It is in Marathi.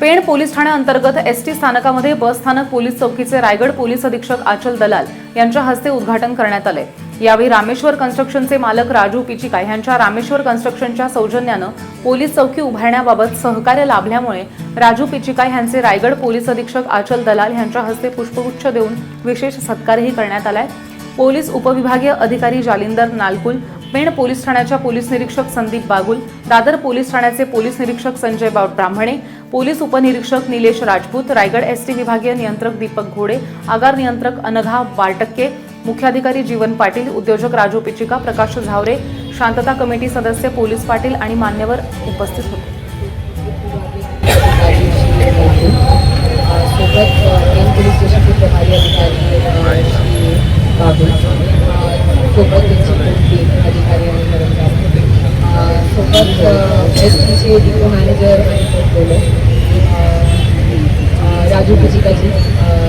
पेण पोलीस ठाण्याअंतर्गत एस टी स्थानकामध्ये बस स्थानक पोलीस चौकीचे रायगड पोलीस अधीक्षक आचल दलाल यांच्या हस्ते उद्घाटन करण्यात आले. यावेळी रामेश्वर कन्स्ट्रक्शनचे मालक राजू पिचिका यांच्या रामेश्वर कन्स्ट्रक्शनच्या सौजन्यानं पोलीस चौकी उभारण्याबाबत सहकार्य लाभल्यामुळे राजू पिचिका यांचे रायगड पोलीस अधीक्षक आचल दलाल यांच्या हस्ते पुष्पगुच्छ देऊन विशेष सत्कारही करण्यात आलाय. पोलीस उपविभागीय अधिकारी जालिंदर नालकुल पेण पोलीस ठाण्याच्या पोलीस निरीक्षक संदीप बागुल दादर पोलीस ठाण्याचे पोलीस निरीक्षक संजय बाव ब्राह्मणे पोलीस उपनिरीक्षक निलेश राजपूत रायगड एसटी विभागीय नियंत्रक दीपक घोडे आगार नियंत्रक अनघा बारटक्के मुख्याधिकारी जीवन पाटील उद्योजक राजू पिचिका प्रकाश झावरे शांतता कमिटी सदस्य पोलीस पाटील आणि मान्यवर उपस्थित होते. सोबत एन पोलीस स्टेशनचे मॅनेजर अधिकारी બીજું બીજી. કઈ